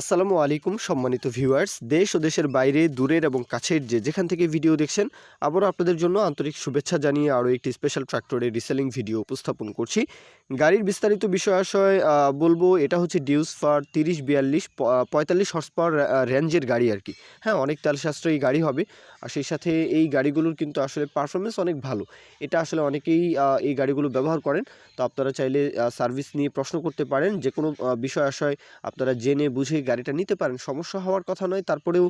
আসসালামু আলাইকুম, সম্মানিত ভিউয়ার্স। দেশ ও দেশের বাইরে, দূরের এবং কাছের যে যেখান থেকে ভিডিও দেখছেন, আবারও আপনাদের জন্য আন্তরিক শুভেচ্ছা জানিয়ে আরও একটি স্পেশাল ট্র্যাক্টরের রিসেলিং ভিডিও উপস্থাপন করছি। গাড়ির বিস্তারিত বিষয় আশয় বলব, এটা হচ্ছে ডিউস ফার তিরিশ বিয়াল্লিশ পঁয়তাল্লিশ হর্স পাওয়ার রেঞ্জের গাড়ি আর কি। হ্যাঁ অনেক তেল সাশ্রয়ী গাড়ি হবে। আর সেই সাথে এই গাড়িগুলোর কিন্তু আসলে পারফরমেন্স অনেক ভালো। এটা আসলে অনেকেই এই গাড়িগুলো ব্যবহার করেন। তো আপনারা চাইলে সার্ভিস নিয়ে প্রশ্ন করতে পারেন। যে কোনো বিষয় আশয় আপনারা জেনে বুঝে গাড়িটা নিতে পারেন। সমস্যা হওয়ার কথা নয়। তারপরেও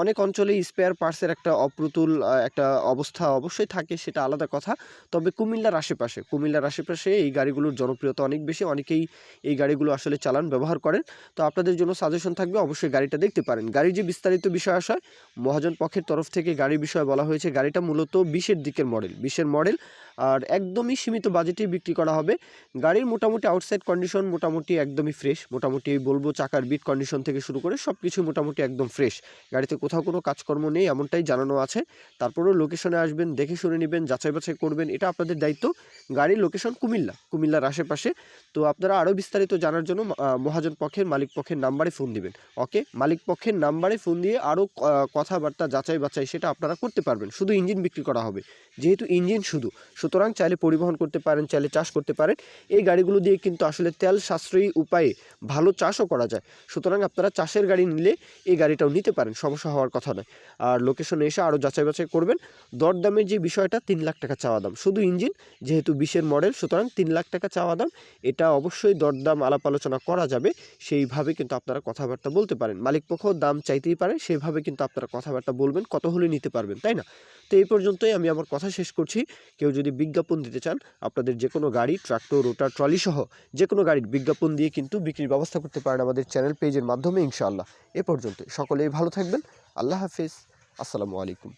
অনেক অঞ্চলে স্পেয়ার পার্টসের একটা অপ্রতুল একটা অবস্থা অবশ্যই থাকে, সেটা আলাদা কথা। তবে কুমিল্লার আশেপাশে কুমিল্লার আশেপাশে এই গাড়িগুলোর জনপ্রিয়তা অনেক বেশি। অনেকেই এই গাড়িগুলো আসলে চালান, ব্যবহার করেন। তো আপনাদের জন্য সাজেশন থাকবে, অবশ্যই গাড়িটা দেখতে পারেন। গাড়ির যে বিস্তারিত বিষয় আসায় মহাজন পক্ষের তরফ থেকে গাড়ির বিষয়ে বলা হয়েছে, গাড়িটা মূলত বিশের দিকের মডেল বিশের মডেল আর একদমই সীমিত বাজেটে বিক্রি করা হবে। গাড়ির মোটামুটি আউটসাইড কন্ডিশন মোটামুটি একদমই ফ্রেশ মোটামুটি বলব চাকার বিট কন্ডিশন থেকে শুরু করে সব কিছু মোটামুটি একদম ফ্রেশ গাড়িতে কোথাও কোনো কাজকর্ম নেই, এমনটাই জানানো আছে। তারপরেও লোকেশনে আসবেন, দেখে শুনে নেবেন, যাচাই বাছাই করবেন, এটা আপনাদের দায়িত্ব। গাড়ির লোকেশন কুমিল্লা, কুমিল্লার আশেপাশে। তো আপনারা আরও বিস্তারিত জানার জন্য মহাজন পক্ষের, মালিক পক্ষের নাম্বারে ফোন দিবেন। ওকে মালিক পক্ষের নাম্বারে ফোন দিয়ে আরও কথাবার্তা যাচাই বাছাই সেটা আপনারা করতে পারবেন। শুধু ইঞ্জিন বিক্রি করা হবে। যেহেতু ইঞ্জিন শুধু সুতরাং চাইলে পরিবহন করতে পারেন, চাইলে চাষ করতে পারেন। এই গাড়িগুলো দিয়ে কিন্তু আসলে তেল সাশ্রয়ী উপায়ে ভালো চাষও করা যায়। সুতরাং আপনারা চাষের গাড়ি নিলে এই গাড়িটাও নিতে পারেন, সমস্যা হওয়ার কথা নয়। আর লোকেশনে এসে আরও যাচাই বাছাই করবেন। দরদামের যে বিষয়টা, তিন লাখ টাকা চাওয়া দাম। শুধু ইঞ্জিন, যেহেতু বিশের মডেল সুতরাং তিন লাখ টাকা চাওয়া দাম। এটা অবশ্যই দরদাম আলাপ আলোচনা করা যাবে। সেইভাবে কিন্তু আপনারা কথাবার্তা বলতে পারেন। মালিক পক্ষ দাম চাইতেই পারে, সেইভাবে কিন্তু আপনারা কথাবার্তা বলবেন, কত হলে নিতে পারবেন, তাই না? তো এই পর্যন্তই আমি আমার কথা শেষ করছি। কেউ যদি বিজ্ঞাপন দিতে চান, আপনাদের যে কোনো গাড়ি, ট্রাক্টর, রোটার, ট্রলি সহ যে কোনো গাড়ির বিজ্ঞাপন দিয়ে কিন্তু বিক্রির ব্যবস্থা করতে পারেন আমাদের চ্যানেল পেজের মাধ্যমে ইনশাআল্লাহ। এ পর্যন্ত সকলেই ভালো থাকবেন। আল্লাহ হাফিজ। আসসালামু আলাইকুম।